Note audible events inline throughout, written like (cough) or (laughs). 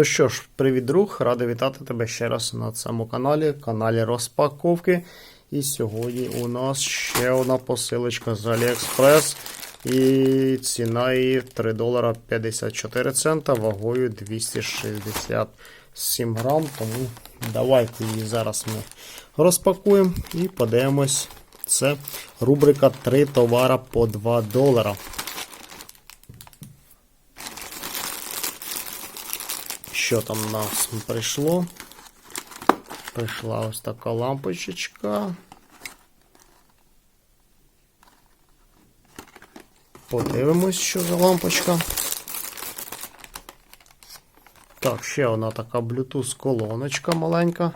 Ну що ж, привіт, друг, радий вітати тебе ще раз на цьому каналі, каналі розпаковки. І сьогодні у нас ще одна посилочка з AliExpress. І ціна її 3 долара 54 цента, вагою 267 грам. Тому давайте її зараз ми розпакуємо і подивимось. Це рубрика 3 товара по 2 долара. Що там в нас прийшло? Прийшла ось така лампочечка. Подивимось, що за лампочка. Так, ще одна така Bluetooth колоночка маленька.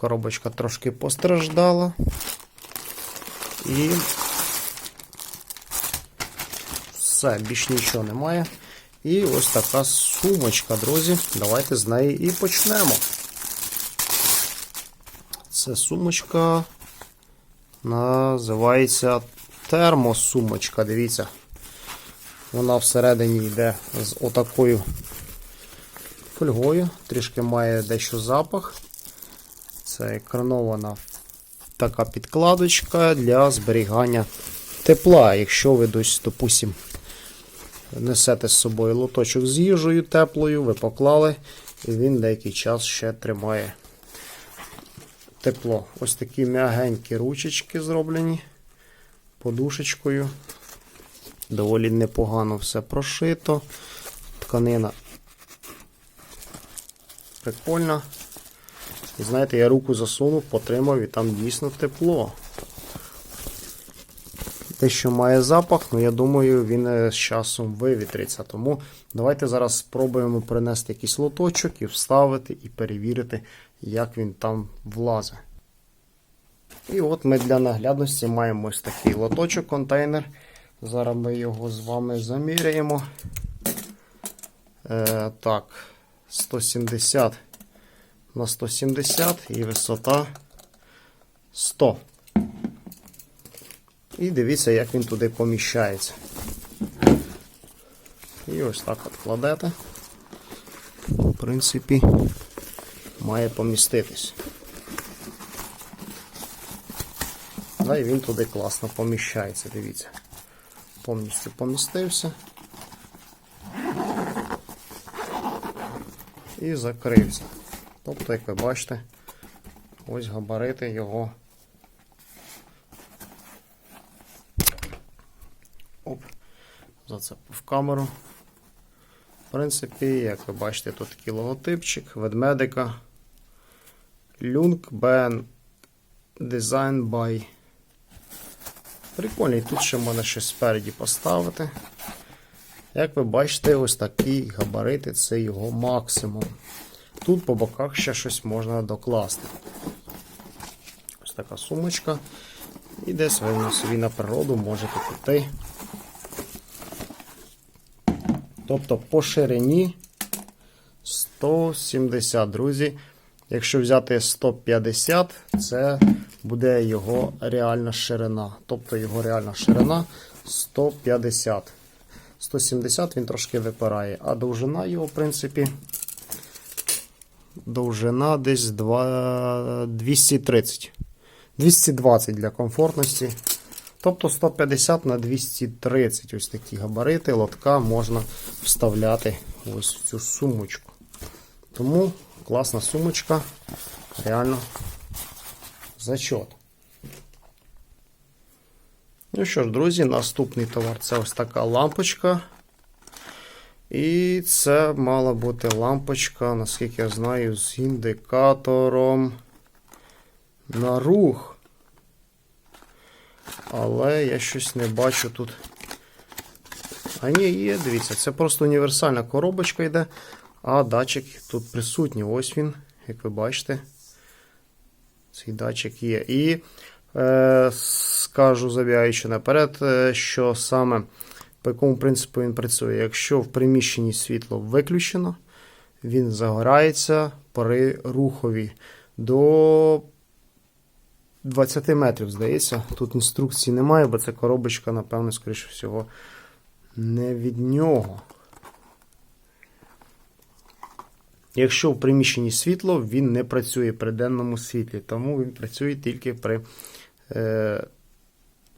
Коробочка трошки постраждала. І все, більш нічого немає. І ось така сумочка, друзі. Давайте з неї і почнемо. Це сумочка називається термосумочка. Дивіться. Вона всередині йде з отакою фольгою. Трішки має дещо запах. Це екранована така підкладочка для зберігання тепла. Якщо ви десь, допустимо, несете з собою лоточок з їжею теплою, ви поклали, і він деякий час ще тримає тепло. Ось такі м'ягенькі ручечки зроблені подушечкою. Доволі непогано все прошито. Тканина прикольна. І знаєте, я руку засунув, потримав і там дійсно тепло. Те, що має запах, ну я думаю, він е, з часом вивітриться. Тому давайте зараз спробуємо принести якийсь лоточок і вставити, і перевірити, як він там влазить. І от ми для наглядності маємо ось такий лоточок, контейнер. Зараз ми його з вами заміряємо. Е, Так, 170 на 170 і висота 100. І дивіться, як він туди поміщається. І ось так от кладете. В принципі, має поміститись. Да, і він туди класно поміщається, дивіться. Повністю помістився. І закрився. Тобто, як ви бачите, ось габарити його. Зацепив камеру. В принципі, як ви бачите, тут такий логотипчик, ведмедика. Lung Design by. Прикольний, тут ще можна щось спереді поставити. Як ви бачите, ось такі габарити це його максимум. Тут по боках ще щось можна докласти. Ось така сумочка. І десь ви собі на природу можете піти. Тобто по ширині 170, друзі. Якщо взяти 150, це буде його реальна ширина. Тобто його реальна ширина 150. 170 він трошки випирає, а довжина його, в принципі, довжина десь 2, 230. 220 для комфортності. Тобто 150 на 230 ось такі габарити лотка можна вставляти ось в цю сумочку. Тому класна сумочка, реально зачот. Ну що ж, друзі, наступний товар це ось така лампочка. І це мала бути лампочка, наскільки я знаю, з індикатором на рух. Але я щось не бачу тут. А ні, є, дивіться, це просто універсальна коробочка йде, а датчик тут присутній. Ось він, як ви бачите. Цей датчик є. І е, скажу, забігаючи наперед, е, що саме по якому принципу він працює. Якщо в приміщенні світло виключено, він загорається при рухові до 20 метрів, здається. Тут інструкції немає, бо це коробочка, напевно, скоріше всього, не від нього. Якщо в приміщенні світло, він не працює при денному світлі, тому він працює тільки при е,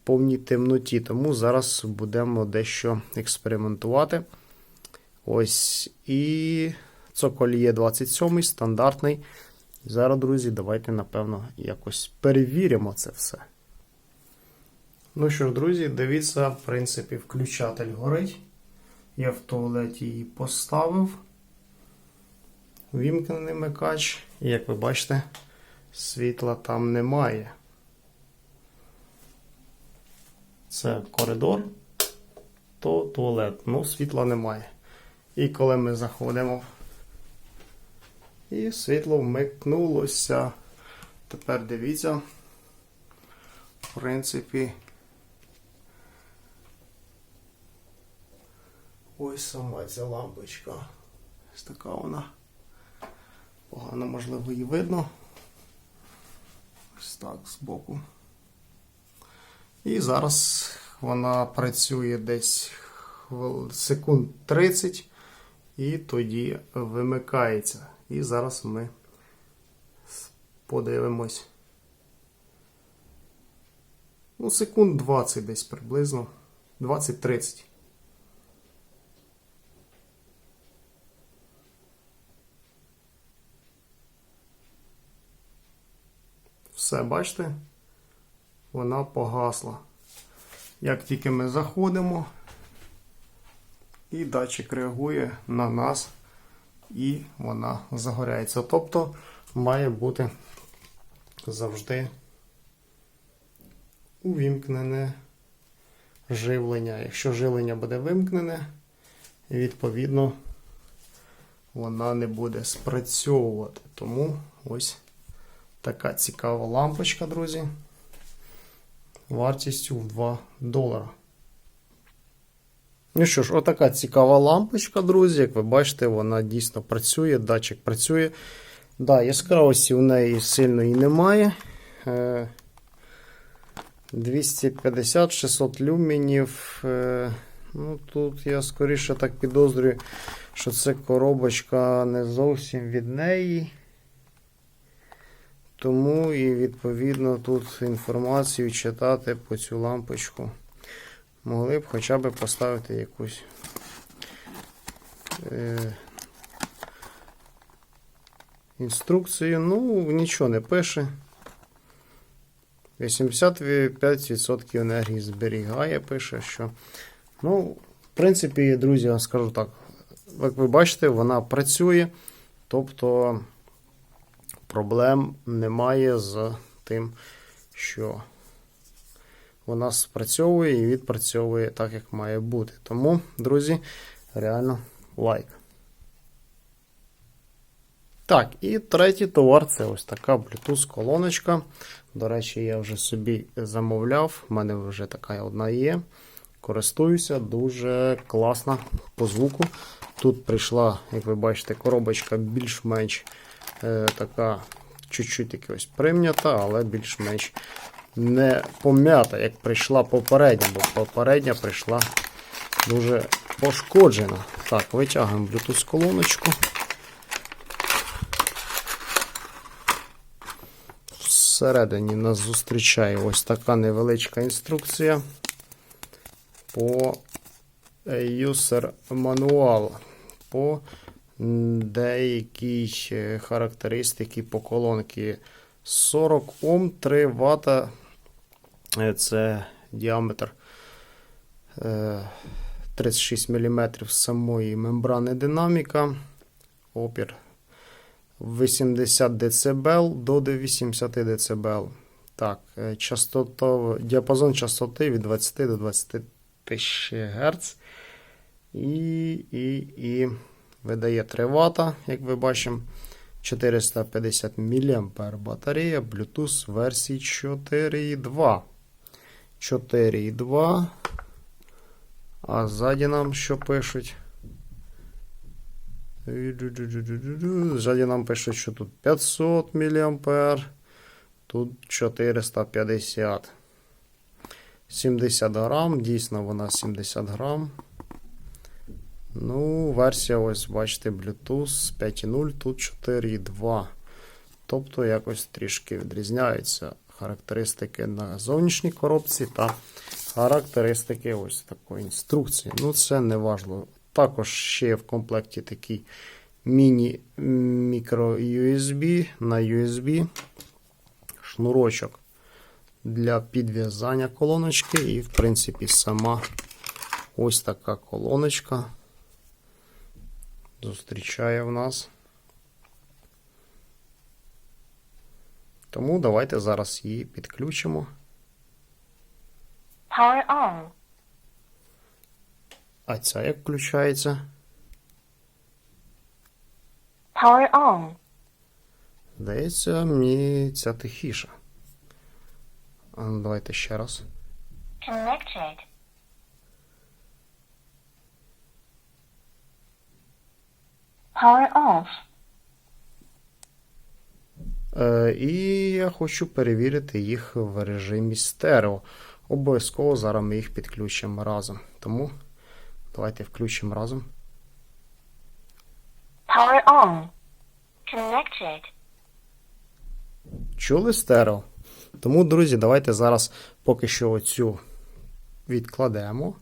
повній темноті. Тому зараз будемо дещо експериментувати. Ось і цоколь є 27 стандартний. Зараз, друзі, давайте, напевно, якось перевіримо це все. Ну що ж, друзі, дивіться, в принципі, включатель горить. Я в туалеті її поставив. Вімкнений микач. І як ви бачите, світла там немає. Це коридор, то туалет. Ну, світла немає. І коли ми заходимо, і світло вмикнулося. Тепер дивіться, в принципі, ось сама ця лампочка. Ось така вона. Погано, можливо, її видно. Ось так збоку. І зараз вона працює десь секунд 30 і тоді вимикається. І зараз ми подивимось. Ну, секунд 20 десь приблизно. 20-30. Все, бачите? Вона погасла. Як тільки ми заходимо, і датчик реагує на нас, і вона загоряється. Тобто має бути завжди увімкнене живлення. Якщо живлення буде вимкнене, відповідно вона не буде спрацьовувати. Тому ось така цікава лампочка, друзі. Вартістю в 2 долара. Ну що ж, отака цікава лампочка, друзі. Як ви бачите, вона дійсно працює, датчик працює. Да, яскравості у неї сильної немає. Е, 250-600 люменів. Е, Ну, тут я скоріше так підозрюю, що це коробочка не зовсім від неї. Тому і відповідно тут інформацію читати по цю лампочку. Могли б хоча б поставити якусь е, інструкцію. Ну, нічого не пише. 85% енергії зберігає, пише, що. Ну, в принципі, друзі, я скажу так. Як ви бачите, вона працює. Тобто проблем немає з тим, що вона спрацьовує і відпрацьовує так, як має бути. Тому, друзі, реально лайк. Так, і третій товар це ось така Bluetooth-колоночка. До речі, я вже собі замовляв. У мене вже така одна є. Користуюся, дуже класна по звуку. Тут прийшла, як ви бачите, коробочка більш-менш е, така чуть-чуть таки ось прим'ята, але більш-менш не пом'ята, як прийшла попередня, бо попередня прийшла дуже пошкоджена. Так, витягуємо Bluetooth колоночку. Всередині нас зустрічає ось така невеличка інструкція по user manual, по деякій характеристики по колонки 40 Ом, 3 Вт. Це діаметр е, 36 мм самої мембрани динаміка. Опір 80 дБ до 80 дБ. Так, е, частота, діапазон частоти від 20 до 20 тисяч Гц. І, і, і видає 3 Вт, як ви бачимо. 450 мА батарея Bluetooth версії 4.2. 4.2. А ззаді нам що пишуть? Ззаді нам пишуть, що тут 500 мА, тут 450. 70 грам, дійсно вона 70 грам. Ну, версія, ось, бачите, Bluetooth 5.0, тут 4.2. Тобто якось трішки відрізняються характеристики на зовнішній коробці та характеристики ось такої інструкції. Ну, це не важливо. Також ще є в комплекті такий міні-мікро USB на USB шнурочок для підв'язання колоночки, і, в принципі, сама ось така колоночка зустрічає в нас. Тому давайте зараз її підключимо. Power on. А ця як включається? Power on. Здається, мені ця тихіша. А ну, давайте ще раз. Connected. Power off. Е, і я хочу перевірити їх в режимі стерео. Обов'язково зараз ми їх підключимо разом. Тому давайте включимо разом. Power on. Connected. Чули стерео? Тому, друзі, давайте зараз поки що оцю відкладемо.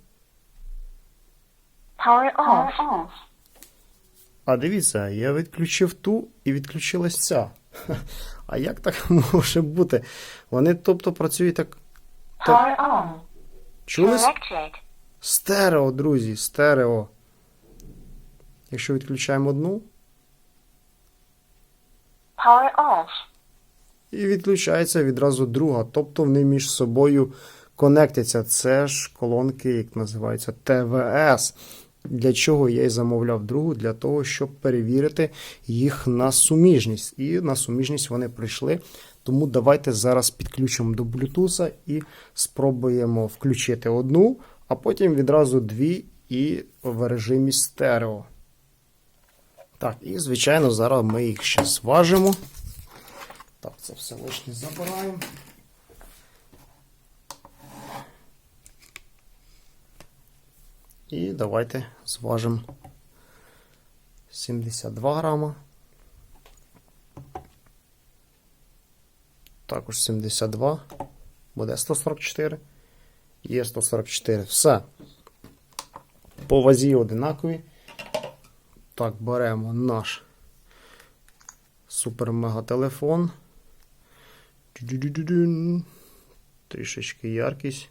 Power off. А дивіться, я відключив ту і відключилась ця. (laughs) А як так (laughs) може бути? Вони, тобто, працюють так. Power. Чули? Стерео, друзі, стерео. Якщо відключаємо одну, Power off. і відключається відразу друга. Тобто вони між собою конектяться. Це ж колонки, як називаються, ТВС. Для чого я і замовляв другу? Для того, щоб перевірити їх на суміжність. І на суміжність вони прийшли. Тому давайте зараз підключимо до Bluetooth і спробуємо включити одну, а потім відразу дві і в режимі стерео. Так, і звичайно, зараз ми їх ще зважимо. Так, це все лишнє забираємо. І давайте зважимо 72 грама. Також 72. Буде 144. Є 144. Все. По вазі одинакові. Так, беремо наш супер-мега-телефон. Трішечки яркість.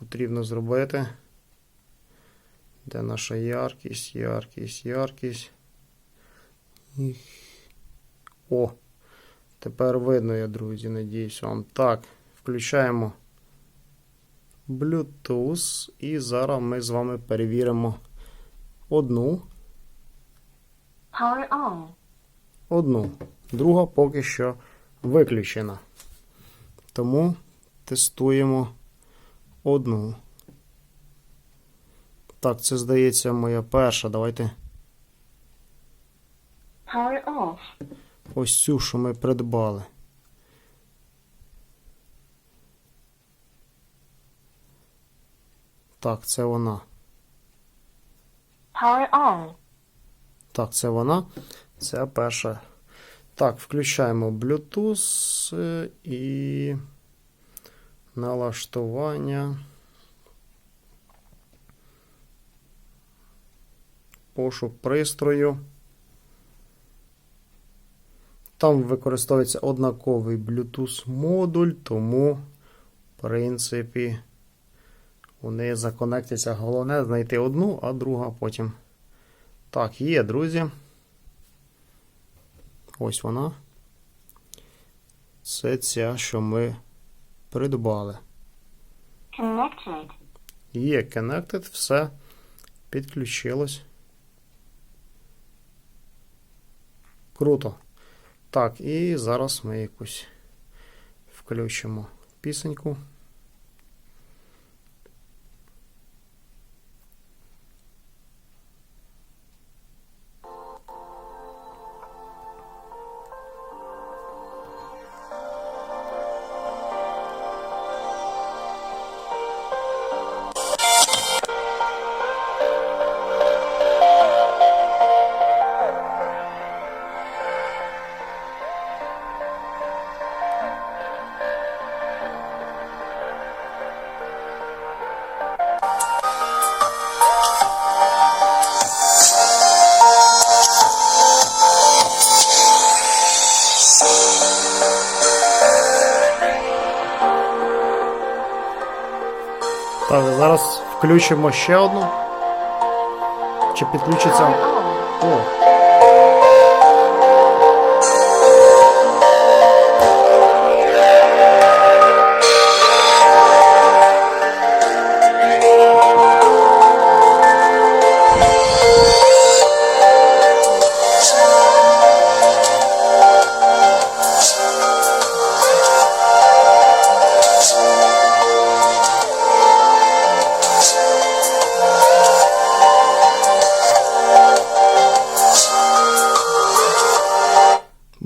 Потрібно зробити. Де наша яркість, яркість, яркість. О! Тепер видно, я, друзі, надіюсь вам. Так, включаємо Bluetooth. І зараз ми з вами перевіримо одну. Power on. Одну. Друга поки що виключена. Тому тестуємо одну. Так, це здається моя перша. Давайте Power off. ось цю, що ми придбали. Так, це вона. Power on. Так, це вона. Це перша. Так, включаємо Bluetooth е, і налаштування. Пошук пристрою. Там використовується однаковий Bluetooth модуль, тому, в принципі, вони законектяться. Головне знайти одну, а друга потім. Так, є, друзі. Ось вона. Це ця, що ми придбали. Connected. Є Connected, все підключилось. Круто. Так, і зараз ми якусь включимо пісеньку. Включимо ще одну. Чи підключиться. О,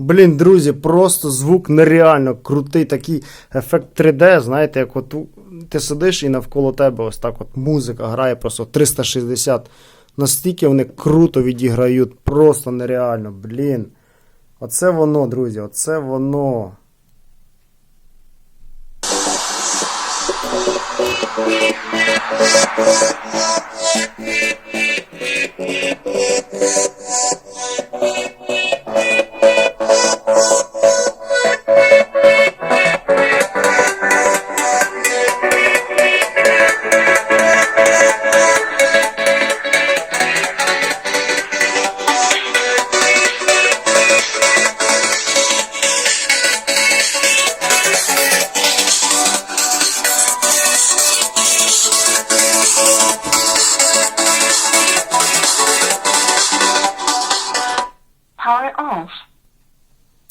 Блін, друзі, просто звук нереально крутий, такий ефект 3D, знаєте, як от ти сидиш і навколо тебе ось так от музика грає просто 360. Настільки вони круто відіграють, просто нереально, блін. Оце воно, друзі, оце воно.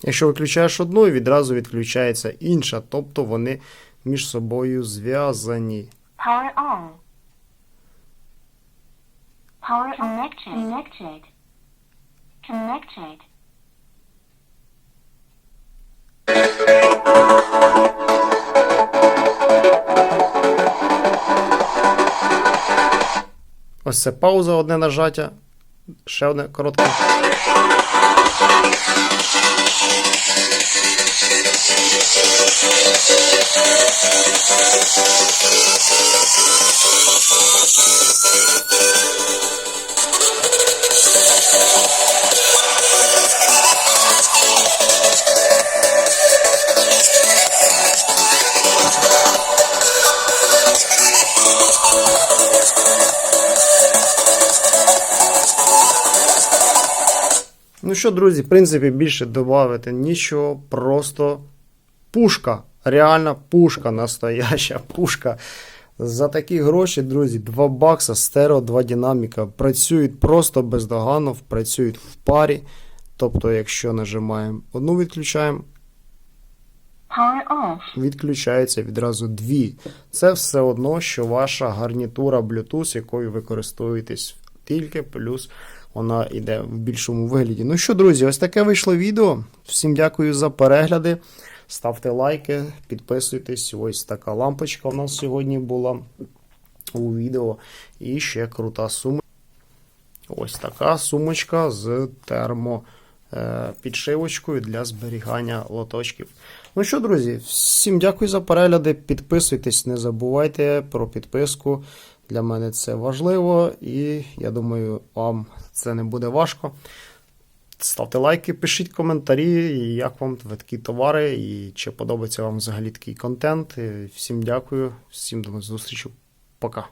Якщо виключаєш одну, відразу відключається інша, тобто вони між собою зв'язані. Power on. Power connected. Connected. Connected. Ось це пауза, одне нажаття. Ще одне коротке. Що, друзі, в принципі, більше додати нічого, просто пушка. Реальна пушка, настояща пушка. За такі гроші, друзі, 2 бакса, стерео, 2 динаміка. Працюють просто бездоганно, працюють в парі. Тобто, якщо нажимаємо одну, відключаємо, відключається відразу дві. Це все одно, що ваша гарнітура Bluetooth, якою ви користуєтесь тільки, плюс вона йде в більшому вигляді. Ну що, друзі, ось таке вийшло відео. Всім дякую за перегляди. Ставте лайки, підписуйтесь. Ось така лампочка у нас сьогодні була у відео. І ще крута сума. Ось така сумочка з термо е, для зберігання лоточків. Ну що, друзі, всім дякую за перегляди. Підписуйтесь, не забувайте про підписку. Для мене це важливо, і я думаю, вам це не буде важко. Ставте лайки, пишіть коментарі, як вам такі товари, і чи подобається вам взагалі такий контент. Всім дякую, всім до зустрічі. Пока.